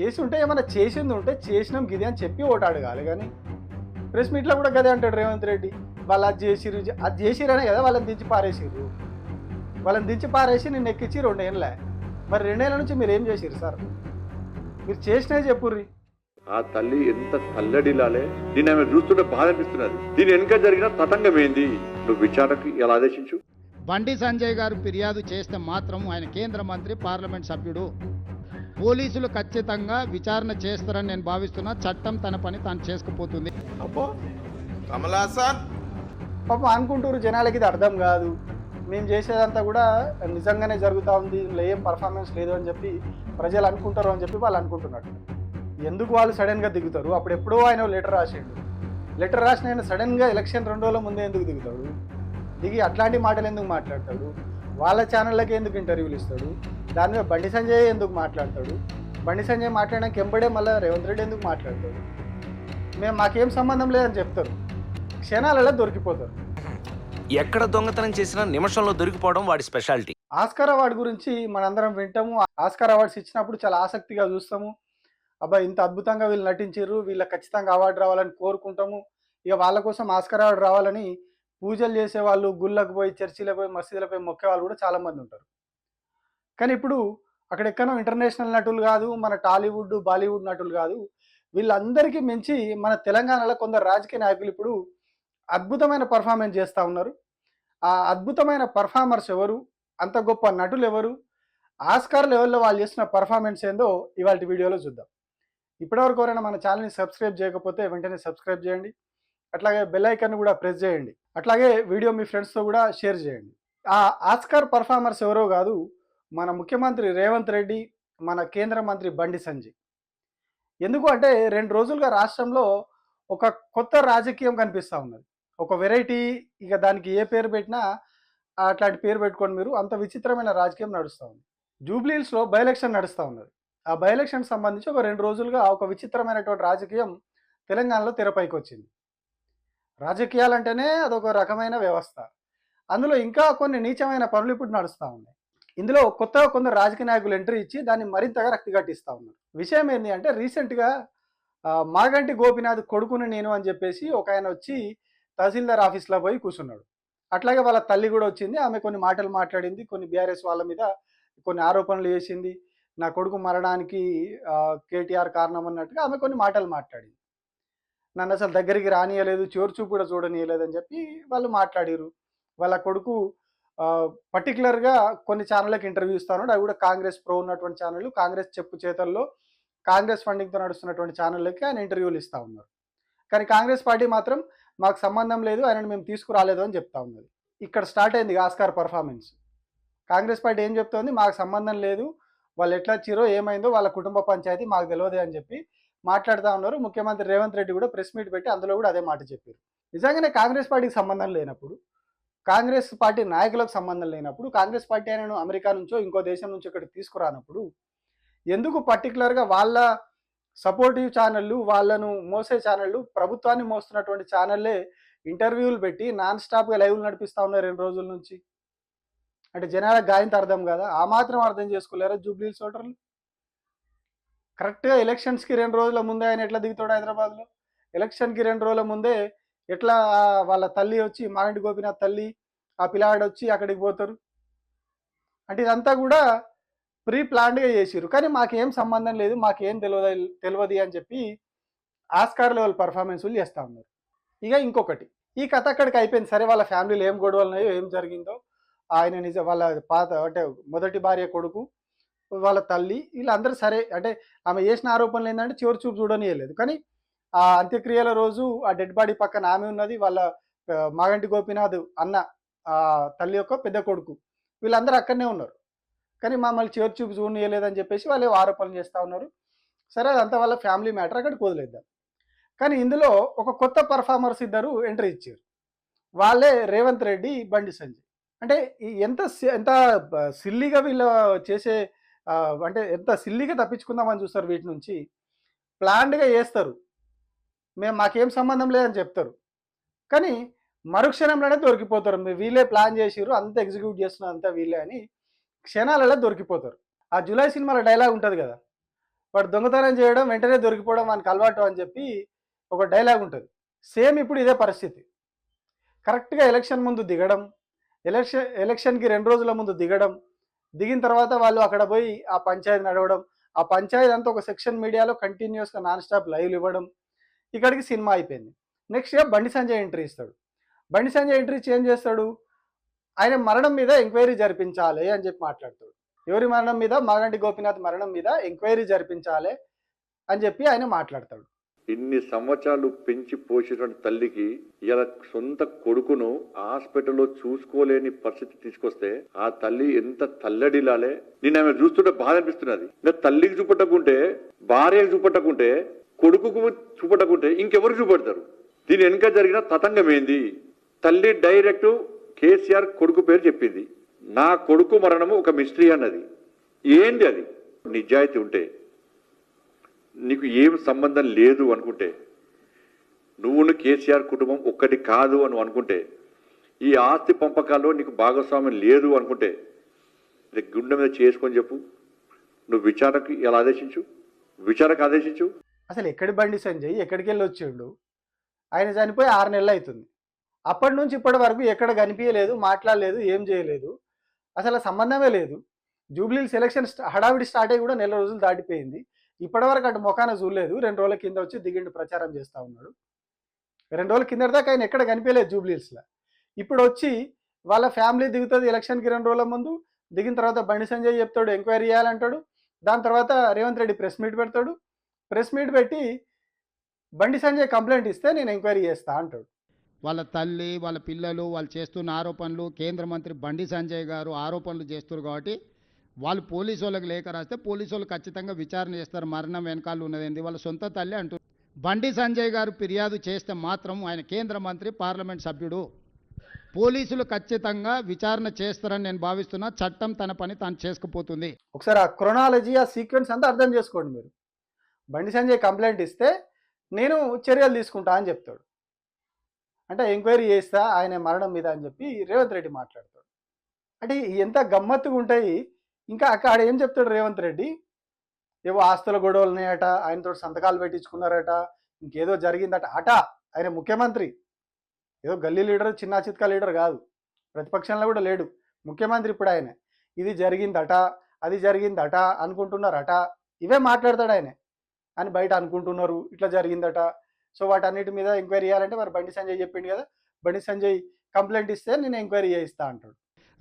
చేసి ఉంటే ఏమైనా చేసింది ఉంటే చేసినాం గిది అని చెప్పి ఓటు అడగాలి కానీ ప్రెస్ మీట్లో కూడా గదే అంటాడు రేవంత్ రెడ్డి. వాళ్ళు అది చేసిరు అది చేసిరనే కదా వాళ్ళని దించి పారేసిర్రు. వాళ్ళని దించి పారేసి నేను ఎక్కించి రెండేళ్ళే. మరి రెండేళ్ళ నుంచి మీరు ఏం చేసిర్రు సార్? మీరు చేసినవి చెప్పుర్రి. ఆ తల్లి ఎంత తల్లడిలాలే. దీన్ని ఆమె చూస్తుంటే బాధ అనిపిస్తున్నది. దీని వెనుక జరిగిన తతంగం ఏంది? నువ్వు విచారణకు ఎలా ఆదేశించు? బండి సంజయ్ గారు ఫిర్యాదు చేస్తే మాత్రం ఆయన కేంద్ర మంత్రి పార్లమెంట్ సభ్యుడు. పోలీసులు ఖచ్చితంగా విచారణ చేస్తారని నేను భావిస్తున్నా. చట్టం తన పని తాను చేసుకుపోతుంది. అబ్బో కమలాసన్ పాపం అనుకుంటారు జనాలకి ఇది అర్థం కాదు. మేము చేసేదంతా కూడా నిజంగానే జరుగుతూ ఉంది. ఇందులో ఏం పర్ఫార్మెన్స్ లేదు అని చెప్పి ప్రజలు అనుకుంటారు అని చెప్పి వాళ్ళు అనుకుంటున్నట్టు ఎందుకు వాళ్ళు సడన్గా దిగుతారు? అప్పుడు ఎప్పుడో ఆయన లెటర్ రాసిండు. లెటర్ రాసిన ఆయన సడన్గా ఎలక్షన్ రెండు రోజుల ముందే ఎందుకు దిగుతాడు? దిగి అట్లాంటి మాటలు ఎందుకు మాట్లాడతాడు? వాళ్ళ ఛానళ్ళకి ఎందుకు ఇంటర్వ్యూలు ఇస్తాడు? దాని మీద బండి సంజయ్ ఎందుకు మాట్లాడతాడు? బండి సంజయ్ మాట్లాడడానికి ఎంబడే మళ్ళీ రేవంత్ రెడ్డి ఎందుకు మాట్లాడతాడు? మేము మాకేం సంబంధం లేదని చెప్తారు. క్షణాలలో దొరికిపోతారు. ఎక్కడ దొంగతనం చేసినా నిమిషంలో దొరికిపోవడం వాడి స్పెషాలిటీ. ఆస్కార్ అవార్డు గురించి మనందరం వింటాము. ఆస్కార్ అవార్డ్స్ ఇచ్చినప్పుడు చాలా ఆసక్తిగా చూస్తాము. అబ్బా ఇంత అద్భుతంగా వీళ్ళు నటించారు వీళ్ళకి ఖచ్చితంగా అవార్డు రావాలని కోరుకుంటాము. ఇక వాళ్ళ కోసం ఆస్కార్ అవార్డు రావాలని పూజలు చేసే వాళ్ళు గుళ్ళకు పోయి చర్చిలకు పోయి మసీదులకు పోయి మొక్కే వాళ్ళు కూడా చాలా మంది ఉంటారు. కానీ ఇప్పుడు అక్కడ ఎక్కడో ఇంటర్నేషనల్ నటులు కాదు మన టాలీవుడ్ బాలీవుడ్ నటులు కాదు. వీళ్ళందరికీ మించి మన తెలంగాణలో కొందరు రాజకీయ నాయకులు ఇప్పుడు అద్భుతమైన పర్ఫార్మెన్స్ చేస్తూ ఉన్నారు. ఆ అద్భుతమైన పర్ఫార్మర్స్ ఎవరు? అంత గొప్ప నటులు ఎవరు? ఆస్కార్ లెవెల్లో వాళ్ళు చేసిన పర్ఫార్మెన్స్ ఏందో ఇవాళ వీడియోలో చూద్దాం. ఇప్పటివరకు ఎవరైనా మన ఛానల్ని సబ్స్క్రైబ్ చేయకపోతే వెంటనే సబ్స్క్రైబ్ చేయండి. అట్లాగే బెల్ ఐకాన్ కూడా ప్రెస్ చేయండి. అట్లాగే వీడియో మీ ఫ్రెండ్స్తో కూడా షేర్ చేయండి. ఆ ఆస్కార్ పర్ఫార్మర్స్ ఎవరో కాదు మన ముఖ్యమంత్రి రేవంత్ రెడ్డి మన కేంద్ర మంత్రి బండి సంజయ్. ఎందుకు అంటే రెండు రోజులుగా రాష్ట్రంలో ఒక కొత్త రాజకీయం కనిపిస్తూ ఉన్నది. ఒక వెరైటీ ఇక దానికి ఏ పేరు పెట్టినా అట్లాంటి పేరు పెట్టుకోండి మీరు అంత విచిత్రమైన రాజకీయం నడుస్తూ ఉంది. జూబ్లీహిల్స్లో బై ఎలక్షన్ నడుస్తూ ఉన్నది. ఆ బై ఎలక్షన్ సంబంధించి ఒక రెండు రోజులుగా ఒక విచిత్రమైనటువంటి రాజకీయం తెలంగాణలో తెరపైకి వచ్చింది రాజకీయాలంటేనే అదొక రకమైన వ్యవస్థ. అందులో ఇంకా కొన్ని నీచమైన పనులు ఇప్పుడు నడుస్తూ ఉన్నాయి. ఇందులో కొత్తగా కొందరు రాజకీయ నాయకులు ఎంట్రీ ఇచ్చి దాన్ని మరింతగా రక్తిగట్టిస్తూ ఉన్నారు. విషయం ఏంటి అంటే రీసెంట్గా మాగంటి గోపినాథ్ కొడుకుని నేను అని చెప్పేసి ఒక ఆయన వచ్చి తహసీల్దార్ ఆఫీస్లో పోయి కూర్చున్నాడు. అట్లాగే వాళ్ళ తల్లి కూడా వచ్చింది. ఆమె కొన్ని మాటలు మాట్లాడింది. కొన్ని బీఆర్ఎస్ వాళ్ళ మీద కొన్ని ఆరోపణలు చేసింది. నా కొడుకు మరణానికి కేటీఆర్ కారణం అన్నట్టుగా ఆమె కొన్ని మాటలు మాట్లాడింది. నన్ను అసలు దగ్గరికి రానియలేదు. చోర్చూ చూపు కూడా చూడనియలేదు అని చెప్పి వాళ్ళు మాట్లాడారు వాళ్ళ కొడుకు పర్టికులర్గా కొన్ని ఛానళ్ళకి ఇంటర్వ్యూ ఇస్తాను. అవి కూడా కాంగ్రెస్ ప్రో ఉన్నటువంటి ఛానల్ కాంగ్రెస్ చెప్పు చేతల్లో కాంగ్రెస్ ఫండింగ్తో నడుస్తున్నటువంటి ఛానళ్ళకి ఆయన ఇంటర్వ్యూలు ఇస్తూ ఉన్నారు. కానీ కాంగ్రెస్ పార్టీ మాత్రం మాకు సంబంధం లేదు ఆయనను మేము తీసుకురాలేదు అని చెప్తా ఉన్నది. ఇక్కడ స్టార్ట్ అయింది ఆస్కార్ పర్ఫార్మెన్స్ కాంగ్రెస్ పార్టీ ఏం చెప్తోంది? మాకు సంబంధం లేదు. వాళ్ళు ఎట్లా వచ్చిరో ఏమైందో వాళ్ళ కుటుంబ పంచాయతీ మాకు తెలియదు అని చెప్పి మాట్లాడుతూ ఉన్నారు. ముఖ్యమంత్రి రేవంత్ రెడ్డి కూడా ప్రెస్ మీట్ పెట్టి అందులో కూడా అదే మాట చెప్పారు. నిజంగానే కాంగ్రెస్ పార్టీకి సంబంధం లేనప్పుడు కాంగ్రెస్ పార్టీ నాయకులకు సంబంధం లేనప్పుడు కాంగ్రెస్ పార్టీ ఆయనను అమెరికా నుంచో ఇంకో దేశం నుంచో ఇక్కడ తీసుకురానప్పుడు ఎందుకు పర్టికులర్గా వాళ్ళ సపోర్టివ్ ఛానళ్ళు వాళ్ళను మోసే ఛానళ్ళు ప్రభుత్వాన్ని మోస్తున్నటువంటి ఛానళ్ళే ఇంటర్వ్యూలు పెట్టి నాన్ స్టాప్గా లైవ్లు నడిపిస్తూ ఉన్నారు రెండు రోజుల నుంచి. అంటే జనాలకు గాయంత అర్థం కదా? ఆ మాత్రం అర్థం చేసుకోలేరా జూబ్లీ సోటర్లు కరెక్ట్గా ఎలక్షన్స్కి రెండు రోజుల ముందే ఆయన ఎట్లా దిగుతాడు హైదరాబాద్లో? ఎలక్షన్కి రెండు రోజుల ముందే ఎట్లా వాళ్ళ తల్లి వచ్చి మాగంటి గోపినాథ్ తల్లి ఆ పిల్లాడు వచ్చి అక్కడికి పోతారు? అంటే ఇదంతా కూడా ప్రీ ప్లాన్డ్గా చేసిర్రు. కానీ మాకేం సంబంధం లేదు మాకేం తెలియదు తెలియదు అని చెప్పి ఆస్కార్ లెవెల్ పర్ఫార్మెన్స్లు చేస్తూ ఉన్నారు. ఇక ఇంకొకటి ఈ కథ అక్కడికి అయిపోయింది. సరే వాళ్ళ ఫ్యామిలీలో ఏం గొడవలు ఉన్నాయో ఏం జరిగిందో ఆయన నిజ వాళ్ళ పాత అంటే మొదటి భార్య కొడుకు వాళ్ళ తల్లి వీళ్ళందరూ సరే అంటే ఆమె చేసిన ఆరోపణలు ఏంటంటే చివరి చూపు చూడనియలేదు. కానీ ఆ అంత్యక్రియల రోజు ఆ డెడ్ బాడీ పక్కన ఆమె ఉన్నది వాళ్ళ మాగంటి గోపినాథ్ అన్న ఆ తల్లి యొక్క పెద్ద కొడుకు. వీళ్ళందరూ అక్కడనే ఉన్నారు. కానీ మమ్మల్ని చివరి చూపు చూడలేదని చెప్పేసి వాళ్ళు ఆరోపణలు చేస్తూ ఉన్నారు. సరే అదంతా వాళ్ళ ఫ్యామిలీ మ్యాటర్ అక్కడికి వదిలేద్దాం. కానీ ఇందులో ఒక కొత్త పర్ఫార్మర్స్ ఇద్దరు ఎంట్రీ ఇచ్చారు. వాళ్ళే రేవంత్ రెడ్డి బండి సంజయ్. అంటే ఎంత సి- ఎంత సిల్లీగా వీళ్ళు చేసే అంటే ఎంత సిల్లీగా తప్పించుకుందామని చూస్తారు వీటి నుంచి ప్లాన్డ్గా చేస్తారు. మేము మాకేం సంబంధం లేదని చెప్తారు. కానీ మరుక్షణంలోనే దొరికిపోతారు. మీరు వీళ్ళే ప్లాన్ చేసిర్రు అంత ఎగ్జిక్యూట్ చేస్తున్నారు అంతా వీళ్ళే అని క్షణాలలో దొరికిపోతారు. ఆ జూలై సినిమాలో డైలాగ్ ఉంటుంది కదా వాడు దొంగతనం చేయడం వెంటనే దొరికిపోవడం వానికి అలవాటు అని చెప్పి ఒక డైలాగ్ ఉంటుంది. సేమ్ ఇప్పుడు ఇదే పరిస్థితి. కరెక్ట్గా ఎలక్షన్ ముందు దిగడం ఎలక్షన్ ఎలక్షన్కి రెండు రోజుల ముందు దిగడం దిగిన తర్వాత వాళ్ళు అక్కడ పోయి ఆ పంచాయతీ నడవడం ఆ పంచాయతీ అంతా ఒక సెక్షన్ మీడియాలో కంటిన్యూస్గా నాన్ స్టాప్ లైవ్లు ఇవ్వడం ఇక్కడికి సినిమా అయిపోయింది. Next year Bandi Sanjay entry ఇస్తాడు. బండి సంజయ్ ఎంట్రీ చేంజ్ చేస్తాడు? ఆయన మరణం మీద ఎంక్వైరీ జరిపించాలి అని చెప్పి మాట్లాడతాడు. ఎవరి మరణం మీద? మాగంటి గోపీనాథ్ మరణం మీద ఎంక్వైరీ జరిపించాలి అని చెప్పి ఆయన మాట్లాడతాడు. ఇన్ని సంవత్సరాలు పెంచి పోషించిన తల్లికి ఇలా సొంత కొడుకును హాస్పిటల్లో చూసుకోలేని పరిస్థితి తీసుకొస్తే ఆ తల్లి ఎంత తల్లడిలాలే. నేను ఆమె చూస్తుంటే బాధ అనిపిస్తున్నది. ఇంకా తల్లికి చూపట్టకుంటే భార్యకు చూపట్టకుంటే కొడుకుకు చూపటకుంటే ఇంకెవరు చూపెడతారు? దీని వెనుక జరిగిన తతంగం ఏంది? తల్లి డైరెక్ట్ కేసీఆర్ కొడుకు పేరు చెప్పింది. నా కొడుకు మరణము ఒక మిస్టరీ అన్నది. ఏంది అది? నిజాయితీ ఉంటే నీకు ఏం సంబంధం లేదు అనుకుంటే నువ్వును కేసీఆర్ కుటుంబం ఒక్కటి కాదు అని అనుకుంటే ఈ ఆస్తి పంపకాల్లో నీకు భాగస్వామ్యం లేదు అనుకుంటే ఇది గుండె మీద చేసుకొని చెప్పు. నువ్వు విచారణకు ఎలా ఆదేశించు? విచారకు ఆదేశించు. అసలు ఎక్కడి బండి సంజయ్? ఎక్కడికి వెళ్ళి వచ్చిండు ఆయన చనిపోయి ఆరు నెలలు అవుతుంది అప్పటి నుంచి ఇప్పటి వరకు ఎక్కడ కనిపించలేదు మాట్లాడలేదు ఏం చేయలేదు. అసలు సంబంధమే లేదు. జూబ్లీ సెలక్షన్ హడావిడి స్టార్ట్ అయ్యి కూడా నెల రోజులు దాటిపోయింది. ఇప్పటివరకు అటు మొఖాన చూడలేదు. రెండు రోజుల కింద వచ్చి దిగిండి ప్రచారం చేస్తూ ఉన్నాడు. రెండు రోజుల కింద దాకా ఆయన ఎక్కడ కనిపించలేదు జూబ్లీస్లో. ఇప్పుడు వచ్చి వాళ్ళ ఫ్యామిలీ దిగుతుంది ఎలక్షన్కి రెండు రోజుల ముందు. దిగిన తర్వాత బండి సంజయ్ చెప్తాడు ఎంక్వైరీ చేయాలంటాడు. దాని తర్వాత రేవంత్ రెడ్డి ప్రెస్ మీట్ పెడతాడు. ప్రెస్ మీట్ పెట్టి బండి సంజయ్ కంప్లైంట్ ఇస్తే నేను ఎంక్వైరీ చేస్తా అంటాడు. వాళ్ళ తల్లి వాళ్ళ పిల్లలు వాళ్ళు చేస్తున్న ఆరోపణలు కేంద్ర మంత్రి బండి సంజయ్ గారు ఆరోపణలు చేస్తున్నారు కాబట్టి వాళ్ళు పోలీసు వాళ్ళకి లేఖ రాస్తే పోలీసు వాళ్ళు ఖచ్చితంగా విచారణ చేస్తారు. మరణం వెనకాల ఉన్నదేంది వాళ్ళ సొంత తల్లి అంటూ. బండి సంజయ్ గారు ఫిర్యాదు చేస్తే మాత్రం ఆయన కేంద్ర మంత్రి పార్లమెంట్ సభ్యుడు. పోలీసులు ఖచ్చితంగా విచారణ చేస్తారని నేను భావిస్తున్నా. చట్టం తన పని తాను చేసుకుపోతుంది. ఒకసారి ఆ క్రొనాలజీ ఆ సీక్వెన్స్ అంతా అర్థం చేసుకోండి మీరు. బండి సంజయ్ కంప్లైంట్ ఇస్తే నేను చర్యలు తీసుకుంటా అని చెప్తాడు. అంటే ఎంక్వైరీ చేస్తా ఆయన మరణం మీద అని చెప్పి రేవంత్ రెడ్డి మాట్లాడతాడు. అంటే ఎంత గమ్మత్తుగా ఉంటాయి. ఇంకా అక్కడ ఏం చెప్తాడు రేవంత్ రెడ్డి? ఏవో ఆస్తుల గొడవలు ఉన్నాయట ఆయనతో సంతకాలు పెట్టించుకున్నారట ఇంకేదో జరిగిందట. అట ఆయన ముఖ్యమంత్రి. ఏదో గల్లీ లీడర్ చిన్న చిత్కా లీడర్ కాదు. ప్రతిపక్షంలో కూడా లేడు. ముఖ్యమంత్రి ఇప్పుడు ఆయన. ఇది జరిగిందట అది జరిగిందట అనుకుంటున్నారట. ఇవే మాట్లాడతాడు ఆయన. అని బయట అనుకుంటున్నారు. ఇట్లా జరిగిందట. సో వాటన్నిటి మీద ఎంక్వైరీ చేయాలంటే మరి బండి సంజయ్ చెప్పిండు కదా. బండి సంజయ్ కంప్లైంట్ ఇస్తే నేను ఎంక్వైరీ చేయిస్తా అంటాడు.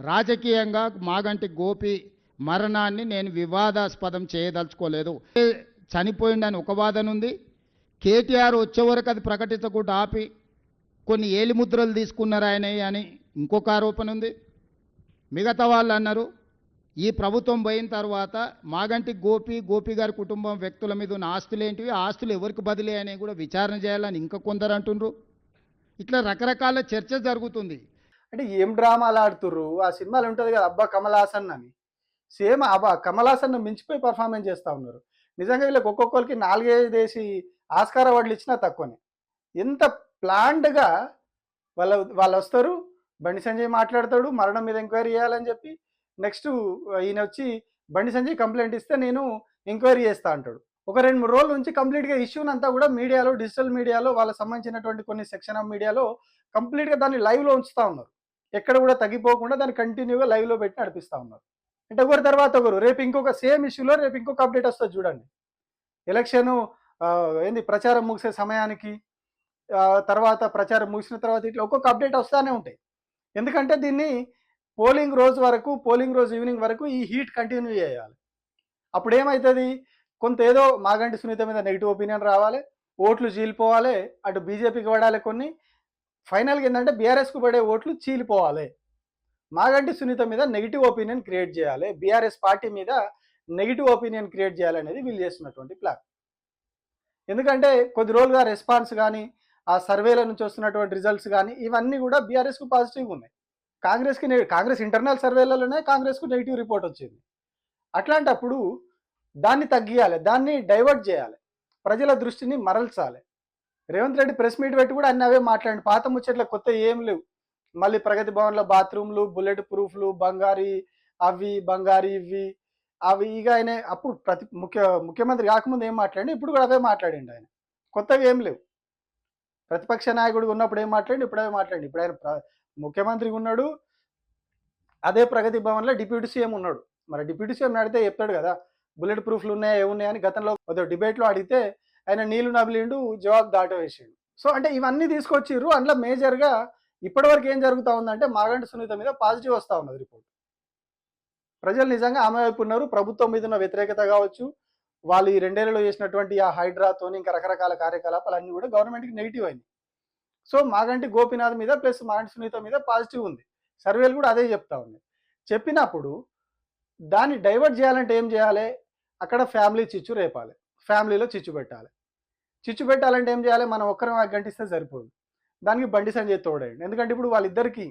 రాజకీయంగా మాగంటి గోపి మరణాన్ని నేను వివాదాస్పదం చేయదలుచుకోలేదు. ఏ చనిపోయిండని ఒక వాదన ఉంది. కేటీఆర్ వచ్చే వరకు అది ప్రకటించకుండా ఆపి కొన్ని ఏలిముద్రలు తీసుకున్నారు ఆయన అని ఇంకొక ఆరోపణ ఉంది. మిగతా వాళ్ళు అన్నారు ఈ ప్రభుత్వం పోయిన తర్వాత మాగంటి గోపి గోపి గారి కుటుంబం వ్యక్తుల మీద ఉన్న ఆస్తులు ఏంటివి? ఆస్తులు ఎవరికి బదిలీ అని కూడా విచారణ చేయాలని ఇంకా కొందరు అంటుండ్రు. ఇట్లా రకరకాల చర్చ జరుగుతుంది. అంటే ఏం డ్రామాలు ఆడుతుర్రు? ఆ సినిమాలు ఉంటుంది కదా అబ్బా కమల్ హాసన్ అని. సేమ్ అబ్బా కమల్ హాసన్ మించిపోయి పర్ఫార్మెన్స్ చేస్తూ ఉన్నారు. నిజంగా వీళ్ళకి ఒక్కొక్కరికి నాలుగైదు వేసి ఆస్కార్ అవార్డులు ఇచ్చినా తక్కువనే. ఎంత ప్లాండ్గా వాళ్ళ వాళ్ళు వస్తారు బండి సంజయ్ మాట్లాడతాడు మరణం మీద ఎంక్వైరీ చేయాలని చెప్పి నెక్స్ట్ ఈయన వచ్చి బండి సంజయ్ కంప్లైంట్ ఇస్తే నేను ఎంక్వైరీ చేస్తా అంటాడు. ఒక రెండు మూడు రోజుల నుంచి కంప్లీట్గా ఇష్యూని అంతా కూడా మీడియాలో డిజిటల్ మీడియాలో వాళ్ళకి సంబంధించినటువంటి కొన్ని సెక్షన్ ఆఫ్ మీడియాలో కంప్లీట్గా దాన్ని లైవ్లో ఉంచుతా ఉన్నారు. ఎక్కడ కూడా తగ్గిపోకుండా దాన్ని కంటిన్యూగా లైవ్లో పెట్టి నడిపిస్తూ ఉన్నారు. అంటే ఒకరి తర్వాత ఒకరు రేపు ఇంకొక సేమ్ ఇష్యూలో రేపు ఇంకొక అప్డేట్ వస్తుంది చూడండి. ఎలక్షన్ ఏంది ప్రచారం ముగిసే సమయానికి తర్వాత ప్రచారం ముగిసిన తర్వాత ఇట్లా ఒక్కొక్క అప్డేట్ వస్తూనే ఉంటాయి. ఎందుకంటే దీన్ని పోలింగ్ రోజు వరకు పోలింగ్ రోజు ఈవినింగ్ వరకు ఈ హీట్ కంటిన్యూ చేయాలి. అప్పుడు ఏమవుతుంది కొంత ఏదో మాగంటి సునీత మీద నెగిటివ్ ఒపీనియన్ రావాలి ఓట్లు చీలిపోవాలి అటు బీజేపీకి పడాలి కొన్ని. ఫైనల్గా ఏంటంటే బీఆర్ఎస్కు పడే ఓట్లు చీలిపోవాలి. మాగంటి సునీత మీద నెగిటివ్ ఒపీనియన్ క్రియేట్ చేయాలి. బీఆర్ఎస్ పార్టీ మీద నెగిటివ్ ఒపీనియన్ క్రియేట్ చేయాలనేది వీళ్ళు చేస్తున్నటువంటి ప్లాన్. ఎందుకంటే కొద్ది రోజులుగా రెస్పాన్స్ కానీ ఆ సర్వేల నుంచి వస్తున్నటువంటి రిజల్ట్స్ కానీ ఇవన్నీ కూడా బీఆర్ఎస్కు పాజిటివ్గా ఉన్నాయి. కాంగ్రెస్కి కాంగ్రెస్ ఇంటర్నల్ సర్వేలలోనే కాంగ్రెస్కు నెగిటివ్ రిపోర్ట్ వచ్చింది. అట్లాంటప్పుడు దాన్ని తగ్గియాలి దాన్ని డైవర్ట్ చేయాలి. ప్రజల దృష్టిని మరల్చాలి. రేవంత్ రెడ్డి ప్రెస్ మీట్ పెట్టి కూడా అన్ని అవే మాట్లాడి పాత ముచ్చట్ల కొత్త ఏం లేవు. మళ్ళీ ప్రగతి భవన్లో బాత్రూమ్లు బుల్లెట్ ప్రూఫ్లు బంగారీ అవి బంగారీ ఇవి అవి ఇక ఆయన అప్పుడు ప్రతి ముఖ్య ముఖ్యమంత్రి కాకముందు ఏం మాట్లాడి ఇప్పుడు కూడా అవే మాట్లాడండి ఆయన. కొత్తగా ఏం లేవు. ప్రతిపక్ష నాయకుడు ఉన్నప్పుడు ఏం మాట్లాడి ఇప్పుడు అవే మాట్లాడి ఇప్పుడు ఆయన ప్ర- ముఖ్యమంత్రిగా ఉన్నాడు అదే ప్రగతి భవన్లో డిప్యూటీ సీఎం ఉన్నాడు. మరి డిప్యూటీ సీఎం అడిగితే చెప్తాడు కదా బుల్లెట్ ప్రూఫ్లు ఉన్నాయా ఏమున్నాయని గతంలో ఒక డిబేట్లో అడిగితే ఆయన నీళ్ళు నబిలిండు జవాబు దాటవేసిండు. సో అంటే ఇవన్నీ తీసుకొచ్చిర్రు. అందులో మేజర్గా ఇప్పటివరకు ఏం జరుగుతూ ఉందంటే మాగంటి సునీత మీద పాజిటివ్ వస్తూ ఉన్నది రిపోర్ట్. ప్రజలు నిజంగా ఆమె వైపు ఉన్నారు. ప్రభుత్వం మీద ఉన్న వ్యతిరేకత కావచ్చు వాళ్ళు ఈ రెండేళ్ళలో చేసినటువంటి ఆ హైడ్రాతోని ఇంకా రకరకాల కార్యకలాపాలు అన్నీ కూడా గవర్నమెంట్కి నెగిటివ్ అయింది సో మాగంటి గోపినాథ్ మీద ప్లస్ మాగంటి సునీత మీద పాజిటివ్ ఉంది. సర్వేలు కూడా అదే చెప్తా ఉన్నాయి చెప్పినప్పుడు దాన్ని డైవర్ట్ చేయాలంటే ఏం చేయాలి? అక్కడ ఫ్యామిలీ చిచ్చు రేపాలి. ఫ్యామిలీలో చిచ్చు పెట్టాలి. చిచ్చు పెట్టాలంటే ఏం చేయాలి? మనం ఒక్కరం గంటిస్తే సరిపోదు. దానికి బండి సంజయ్ తోడేయండి ఎందుకంటే ఇప్పుడు వాళ్ళిద్దరికి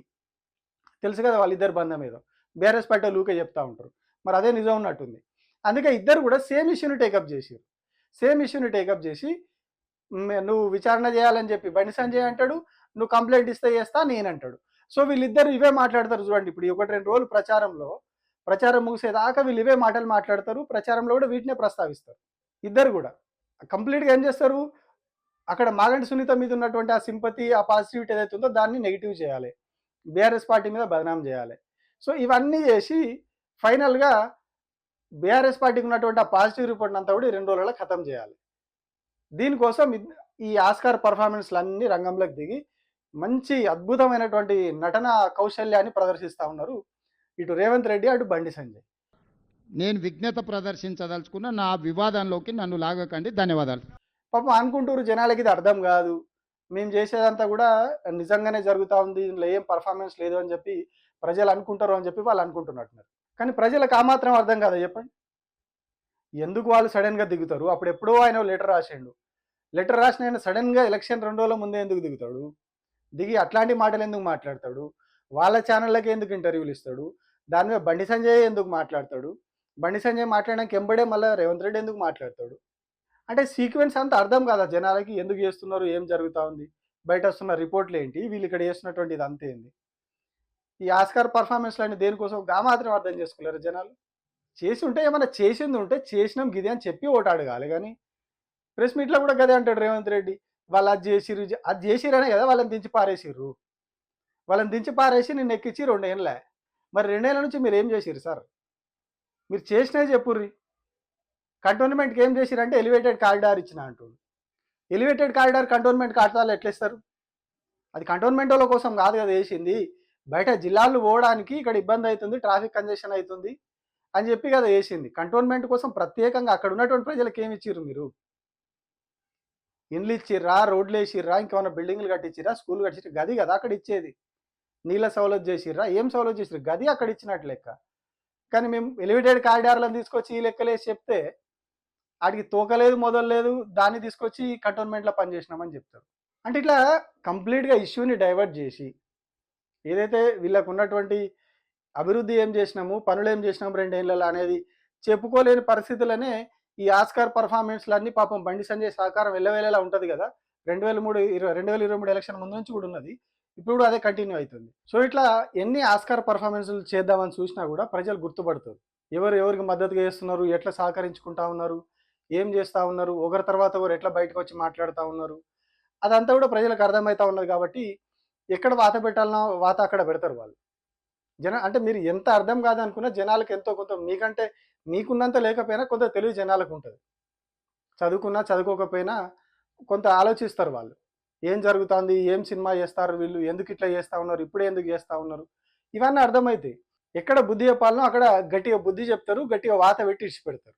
తెలుసు కదా వాళ్ళిద్దరు బంధం ఏదో. బీఆర్ఎస్ పార్టీ లూకే చెప్తా ఉంటారు. మరి అదే నిజం ఉన్నట్టుంది. అందుకే ఇద్దరు కూడా సేమ్ ఇష్యూని టేకప్ చేసారు సేమ్ ఇష్యూని టేకప్ చేసి నువ్వు విచారణ చేయాలని చెప్పి. బండి సంజయ్ అంటాడు నువ్వు కంప్లైంట్ ఇస్తే చేస్తా నేనంటాడు. సో వీళ్ళిద్దరు ఇవే మాట్లాడతారు చూడండి. ఇప్పుడు ఒకటి రెండు రోజులు ప్రచారంలో ప్రచారం ముగిసేదాకా వీళ్ళు ఇవే మాటలు మాట్లాడతారు. ప్రచారంలో కూడా వీటినే ప్రస్తావిస్తారు. ఇద్దరు కూడా. కంప్లీట్గా ఏం చేస్తారు? అక్కడ మాగంటి సునీత మీద ఉన్నటువంటి ఆ సింపతి ఆ పాజిటివిటీ ఏదైతే ఉందో దాన్ని నెగిటివ్ చేయాలి. బీఆర్ఎస్ పార్టీ మీద బదనాం చేయాలి. సో ఇవన్నీ చేసి ఫైనల్గా బీఆర్ఎస్ పార్టీకి ఉన్నటువంటి ఆ పాజిటివ్ రిపోర్ట్ అంతా కూడా రెండు రోజులలో ఖతం చేయాలి. దీనికోసం ఈ ఆస్కార్ పర్ఫార్మెన్స్లు అన్ని రంగంలోకి దిగి మంచి అద్భుతమైనటువంటి నటన కౌశల్యాన్ని ప్రదర్శిస్తూ ఉన్నారు ఇటు రేవంత్ రెడ్డి అటు బండి సంజయ్. నేను విఘ్నత ప్రదర్శించదలుచుకున్న నా వివాదంలోకి నన్ను లాగకండి. ధన్యవాదాలు. పాపం అనుకుంటారు జనాలకి ఇది అర్థం కాదు. మేము చేసేదంతా కూడా నిజంగానే జరుగుతూ ఉంది. ఇందులో ఏం పర్ఫార్మెన్స్ లేదు అని చెప్పి ప్రజలు అనుకుంటారు అని చెప్పి వాళ్ళు అనుకుంటున్నట్టున్నారు. కానీ ప్రజలకు ఆ మాత్రం అర్థం కాదా. చెప్పండి. ఎందుకు వాళ్ళు సడన్గా దిగుతారు? అప్పుడు ఎప్పుడో ఆయన లెటర్ రాసిండు. లెటర్ రాసిన ఆయన సడన్గా ఎలక్షన్ రెండు రోజుల ముందే ఎందుకు దిగుతాడు? దిగి అట్లాంటి మాటలు ఎందుకు మాట్లాడతాడు? వాళ్ళ ఛానళ్ళకి ఎందుకు ఇంటర్వ్యూలు ఇస్తాడు? దాని మీద బండి సంజయ్ ఎందుకు మాట్లాడతాడు? బండి సంజయ్ మాట్లాడడానికి ఎంబడే మళ్ళీ రేవంత్ రెడ్డి ఎందుకు మాట్లాడతాడు? అంటే సీక్వెన్స్ అంత అర్థం కాదా జనాలకి? ఎందుకు చేస్తున్నారు? ఏం జరుగుతూ ఉంది? బయట వస్తున్న రిపోర్ట్లు ఏంటి? వీళ్ళు ఇక్కడ చేస్తున్నటువంటి ఇది అంతే ఏంది? ఈ ఆస్కార్ పర్ఫార్మెన్స్లు అన్ని దేనికోసం? గా మాత్రం అర్థం చేసుకోలేరు జనాలు? చేసి ఉంటే ఏమైనా చేసింది ఉంటే చేసినాం గిది అని చెప్పి ఓటు అడగాలి కానీ ప్రెస్ మీట్లో కూడా గదే అంటాడు రేవంత్ రెడ్డి. వాళ్ళు అది చేసిర్రు అది చేసిరనే కదా వాళ్ళని దించి పారేసిర్రు. వాళ్ళని దించి పారేసి నిన్ను ఎక్కించి రెండేళ్ళే. మరి రెండేళ్ళ నుంచి మీరు ఏం చేసిర్రు సార్? మీరు చేసినా చెప్పుర్రి. కంటోన్మెంట్కి ఏం చేసిరంటే ఎలివేటెడ్ కారిడార్ ఇచ్చిన అంటుండు. ఎలివేటెడ్ కారిడార్ కంటోన్మెంట్ కాటాలు ఎట్లా ఇస్తారు? అది కంటోన్మెంట్ వాళ్ళ కోసం కాదు కదా వేసింది. బయట జిల్లాలు పోవడానికి ఇక్కడ ఇబ్బంది అవుతుంది ట్రాఫిక్ కంజెషన్ అవుతుంది. అని చెప్పి కదా వేసింది. కంటోన్మెంట్ కోసం ప్రత్యేకంగా అక్కడ ఉన్నటువంటి ప్రజలకు ఏమి ఇచ్చిర్రు మీరు? ఇండ్లు ఇచ్చిర్రా రోడ్లు వేసిర్రా ఇంకేమైనా బిల్డింగ్లు కట్టించిర్రా స్కూల్ కట్టించారు గది కదా అక్కడ ఇచ్చేది. నీళ్ళ సౌలభ్యం చేసిర్రా? ఏం సౌలభ్యం చేసిర్రు? గది అక్కడ ఇచ్చినట్టు లెక్క. కానీ మేము ఎలివేటెడ్ కారిడార్లను తీసుకొచ్చి ఈ లెక్కలేసి చెప్తే ఆడికి తోకలేదు మొదలలేదు దాన్ని తీసుకొచ్చి కంటోన్మెంట్లో పనిచేసినామని చెప్తారు. అంటే ఇట్లా కంప్లీట్గా ఇష్యూని డైవర్ట్ చేసి ఏదైతే వీళ్ళకు ఉన్నటువంటి అభివృద్ధి ఏం చేసినాము? పనులు ఏం చేసినాము రెండేళ్ళలో అనేది చెప్పుకోలేని పరిస్థితులనే ఈ ఆస్కార్ పర్ఫార్మెన్స్లన్నీ పాపం బండి సంజయ్ సహకారం వెళ్ళవేళలా ఉంటుంది కదా. రెండు వేల మూడు ఇరవై రెండు వేల ఇరవై మూడు ఎలక్షన్ ముందు నుంచి కూడా ఉన్నది. ఇప్పుడు కూడా అదే కంటిన్యూ అవుతుంది. సో ఇట్లా ఎన్ని ఆస్కార్ పర్ఫార్మెన్స్లు చేద్దామని చూసినా కూడా ప్రజలు గుర్తుపడుతుంది ఎవరు ఎవరికి మద్దతుగా చేస్తున్నారు? ఎట్లా సహకరించుకుంటా ఉన్నారు? ఏం చేస్తూ ఉన్నారు? ఒకరి తర్వాత ఒకరు ఎట్లా బయటకు వచ్చి మాట్లాడుతూ ఉన్నారు? అదంతా కూడా ప్రజలకు అర్థమవుతా ఉన్నది కాబట్టి ఎక్కడ వాత పెట్టాలనో వాత అక్కడ పెడతారు వాళ్ళు. జన అంటే మీరు ఎంత అర్థం కాదనుకున్నా జనాలకు ఎంతో కొంత మీకంటే మీకున్నంత లేకపోయినా కొంత తెలివి జనాలకు ఉంటుంది. చదువుకున్నా చదువుకోకపోయినా కొంత ఆలోచిస్తారు వాళ్ళు. ఏం జరుగుతుంది? ఏం సినిమా చేస్తారు వీళ్ళు? ఎందుకు ఇట్లా చేస్తూ ఉన్నారు? ఇప్పుడు ఎందుకు చేస్తూ ఉన్నారు? ఇవన్నీ అర్థమవుతాయి ఎక్కడ బుద్ధి చెప్పాలనో అక్కడ గట్టిగా బుద్ధి చెప్తారు గట్టిగా వాత పెట్టి ఇచ్చి పెడతారు